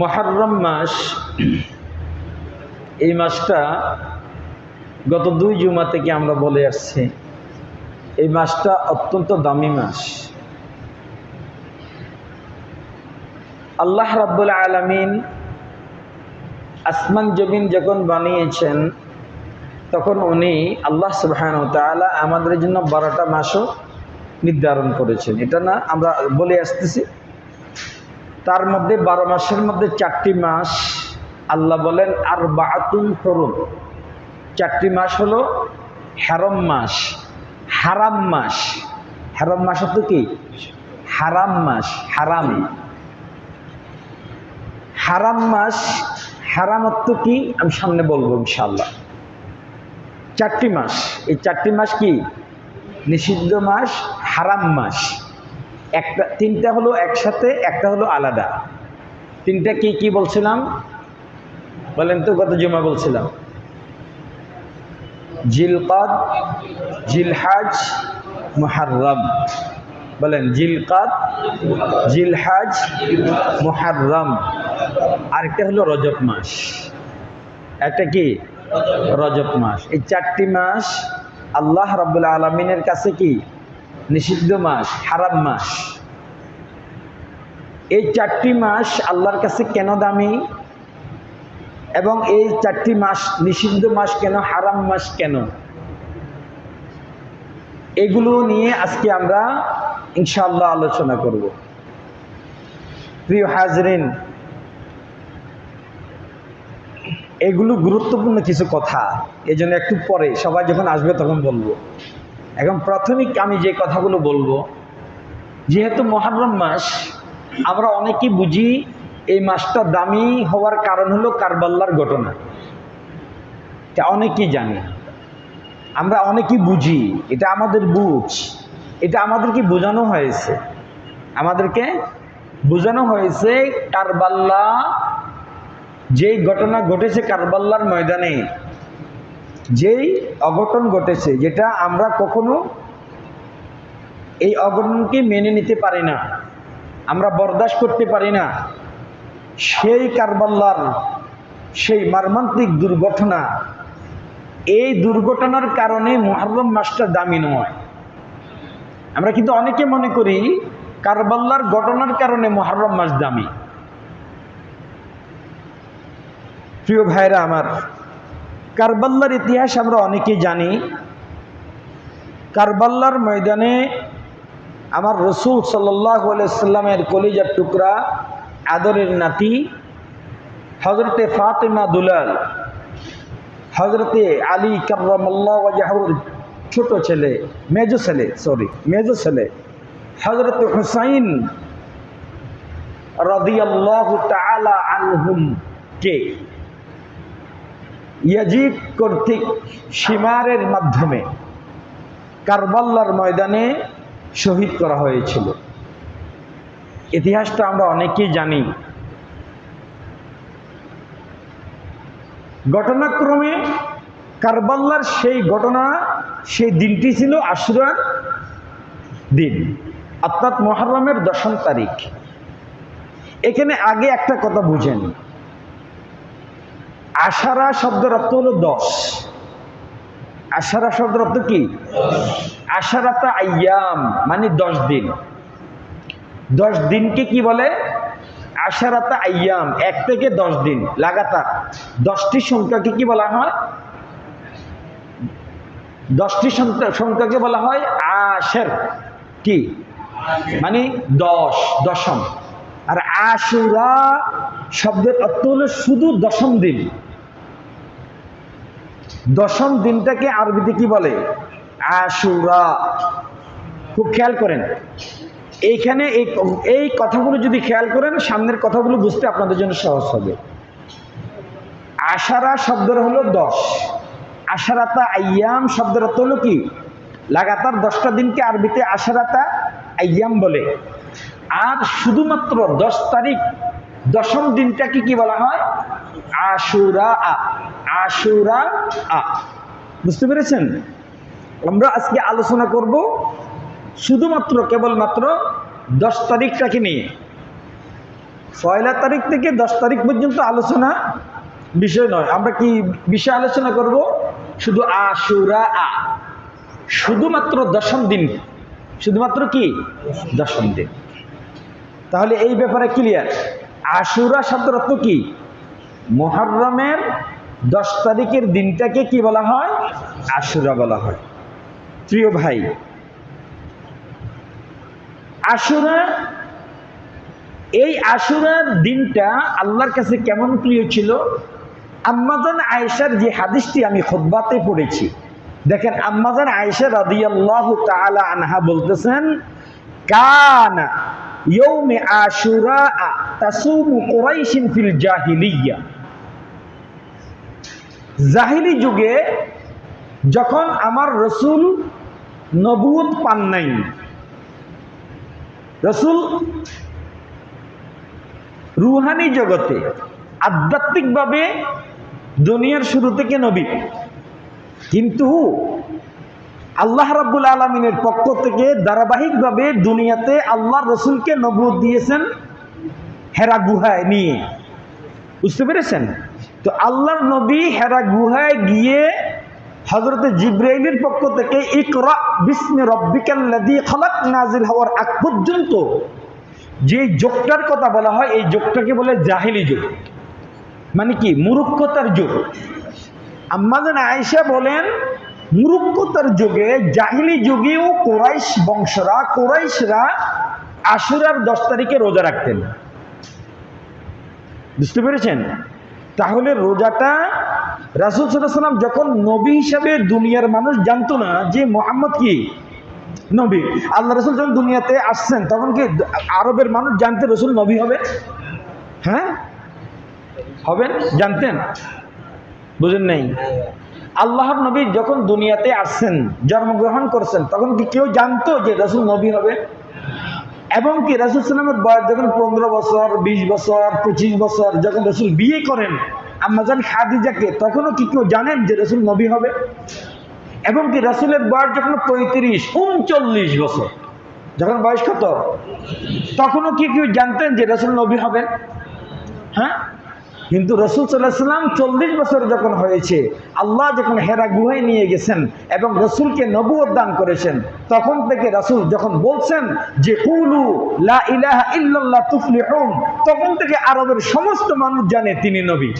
মহারম মাস, এই মাসটা গত দুই জুমা থেকে আমরা বলে আসছি, এই মাসটা অত্যন্ত দামি মাস। আল্লাহ রাব্বুল আলমিন আসমান জমিন যখন বানিয়েছেন, তখন উনি আল্লাহ সুবহান তাআলা আমাদের জন্য বারোটা মাসও নির্ধারণ করেছেন। এটা না আমরা বলে আসতেছি তার মধ্যে বারো মাসের মধ্যে চারটি মাস আল্লাহ বলেন আর বাহাতুল হরুম। চারটি মাস হলো হ্যারম মাস। হারাম মাস। হারাম মাস তো কি? হারাম মাস, হারাম। হারাম মাস হারামত্ব কি? আমি সামনে বলব ইনশাল্লাহ চারটি মাস। এই চারটি মাস কি? নিষিদ্ধ মাস, হারাম মাস। একটা, তিনটা হলো একসাথে, একটা হলো আলাদা। তিনটা কি কি বলছিলাম? বলেন তো, গত জমা বলছিলাম। জিলকাদ, জিলহাজ, মুহাররম। বলেন, জিলকাদ, জিলহাজ, মুহাররম। আরেকটা হলো রজব মাস। একটা কি? রজব মাস। এই চারটি মাস আল্লাহ রাবুল আলমিনের কাছে কি? নিষিদ্ধ মাস, হারাম মাস। এই চারটি মাস আল্লাহর কাছে কেন দামি? এবং এই চারটি মাস নিষিদ্ধ মাস কেন, হারাম মাস কেন? এগুলো নিয়ে আজকে আমরা ইনশাআল্লাহ আলোচনা করব। প্রিয় হাজরিন, এগুলো গুরুত্বপূর্ণ কিছু কথা। এই জন্য একটু পরে সবাই যখন আসবে তখন বলব। এখন প্রাথমিক আমি যে কথাগুলো বলব, যেহেতু মহারম মাস, আমরা অনেকেই বুঝি এই মাসটা দামি হওয়ার কারণ হলো কারবাল্লার ঘটনা। এটা অনেকেই জানি। আমরা অনেকেই বুঝি, এটা আমাদের বুঝ। এটা আমাদেরকে বোঝানো হয়েছে। আমাদেরকে বোঝানো হয়েছে কারবাল্লা, যেই ঘটনা ঘটেছে কারবাল্লার ময়দানে যেই অঘটন ঘটেছে, যেটা আমরা কখনো এই অঘটনকে মেনে নিতে পারি না, আমরা বরদাস্ত করতে পারি না, সেই কারবাল্লার সেই মারমান্তিক দুর্ঘটনা, এই দুর্ঘটনার কারণে মহারম মাসটা দামি নয়। আমরা কিন্তু অনেকে মনে করি কারবাল্লার ঘটনার কারণে মহারম মাস দামি। প্রিয় ভাইরা আমার কারবাল্লার ইতিহাস আমরা অনেকেই জানি। কারবাল্লার ময়দানে আমার রসুল সাল্লাহ সাল্লামের কলিজার টুকরা, আদরের নাতি হজরতে ফাতেমা দুলাল হজরতে আলী কার্লাহ ছোট ছেলে, মেজো ছেলে সরি মেজো ছেলে হজরত হুসাইন রদিয়াল্লাহ তালা আনহুম কে? ইয়াজিদ কর্তৃক সীমারের মাধ্যমে কারবাল্লার ময়দানে শহীদ করা হয়েছিল। ইতিহাসটা আমরা অনেকেই জানি। ঘটনাক্রমে কারবাল্লার সেই ঘটনা, সেই দিনটি ছিল আশুরার দিন, অর্থাৎ মহরমের দশম তারিখ। এখানে আগে একটা কথা বুঝেন। আশারা শব্দের অর্থ হলো দশ। আশারা শব্দের অর্থ কি? আশারাতা আয়াম মানে দশ দিন। দশ দিনকে কি বলে? আশারাতা আয়াম, এক থেকে দশ দিন, লাগাতার। দশটি সংখ্যাকে কি বলা হয়? দশটি সংখ্যাকে বলা হয় আশের। কি? মানে দশ, দশম। আর আশুরা শব্দের অর্থ হলো শুধু দশম দিন। দশম দিনটাকে আরবিতে কি বলে? আশুরা। খুব খেয়াল করেন। এইখানে এই এই কথাগুলো যদি খেয়াল করেন, সামনের কথাগুলো বুঝতে আপনাদের জন্য সহজ হবে। আশারা শব্দের হলো দশ। আশারাতা আয়াম শব্দের অর্থ হলো কি? লাগাতার দশটা দিনকে আরবিতে আশারাতা আয়াম বলে। আর শুধুমাত্র দশ তারিখ দশম দিনটাকে কি বলা হয়? আশুরা আশুরা আ। বুঝতে পেরেছেন? আমরা আজকে আলোচনা করব শুধুমাত্র, কেবলমাত্র দশ তারিখটাকে নিয়ে? পয়লা তারিখ থেকে দশ তারিখ পর্যন্ত আলোচনা বিষয় নয়। আমরা কি বিষয় আলোচনা করব? শুধু আশুরা আ। শুধুমাত্র দশম দিন। শুধুমাত্র কি? দশম দিন। তাহলে এই ব্যাপারে ক্লিয়ার আশুরা শব্দের অর্থ কি? মোহরমের দশ তারিখের দিনটাকে কি বলা হয়? আশুরা বলা হয়। প্রিয় ভাই, আশুরা, এই আশুরার দিনটা আল্লাহর কাছে কেমন প্রিয় ছিল? আম্মাজান আয়েশার যে হাদিসটি আমি খোদ্বাতে পড়েছি, দেখেন আম্মাজান আয়েশা রাদিয়াল্লাহু তাআলা আনহা বলতেছেন, কান ইয়ৌমে আশুরা তাসুমু কুরাইশিন ফিল জাহিলিয়া। জাহিলি যুগে যখন আমার রসুল নবুত পান নাই, রসুল রুহানি জগতে আধ্যাত্মিকভাবে দুনিয়ার শুরু থেকে নবী। কিন্তু আল্লাহ রাব্বুল আলমিনের পক্ষ থেকে ধারাবাহিকভাবে দুনিয়াতে আল্লাহ রসুলকে নবুত দিয়েছেন হেরা গুহায় নিয়ে। বুঝতে পেরেছেন? তো আল্লাহর নবী হেরা গুহায় গিয়ে হজরতে জিব্রাইলের পক্ষ থেকে ইকরা বিস্মে রব্বিকাল্লাদি খালাক নাজিল হওয়ার আগ পর্যন্ত যে যোগটার কথা বলা হয়, এই যোগটাকে বলে জাহিলি যুগ। মানে কি? মুরুক্ষতার যুগ। আম্মাজান আয়েশা বলেন, মুরুক্ষতার যুগে, জাহিলি যুগেও কোরাইশ বংশরা, কোরাইশরা আশুরার দশ তারিখে রোজা রাখতেন। বুঝতে পেরেছেন? তাহলে রোজাটা রাসুল সাল্লাম যখন নবী হিসাবে দুনিয়ার মানুষ জানতো না যে মোহাম্মদ কি? নবী। আল্লাহ রসুল যখন দুনিয়াতে আসছেন, তখন কি আরবের মানুষ জানতে রসুল নবী হবে? হ্যাঁ? হবেন জানতেন? বুঝেন নাই? আল্লাহর নবী যখন দুনিয়াতে আসছেন, জন্মগ্রহণ করছেন, তখন কি কেউ জানতো যে রসুল নবী হবে? এবং কি রাসুল সাল্লামের বয়স যখন পনেরো বছর, বিশ বছর, পঁচিশ বছর, যখন রসুল বিয়ে করেন আম্মাজান খাদিজাকে, তখনও কি কেউ জানেন যে রসুল নবী হবে? এবং কি রসুলের বয়স যখন পঁয়ত্রিশ, উনচল্লিশ বছর, যখন বয়স কত? তখনও কি কেউ জানতেন যে রসুল নবী হবেন? হ্যাঁ? কিন্তু রসুল সাল্লাহাম চল্লিশ বছর যখন হয়েছে, আল্লাহ যখন হেরা গুহায় নিয়ে গেছেন এবং রসুলকে নবুয় দান করেছেন, তখন থেকে রসুল যখন বলছেন যে, কুলু লা ইলাহা ইল্লাল্লাহ তুফলিহুন তখন থেকে আরবের সমস্ত মানুষ জানে তিনি নবী।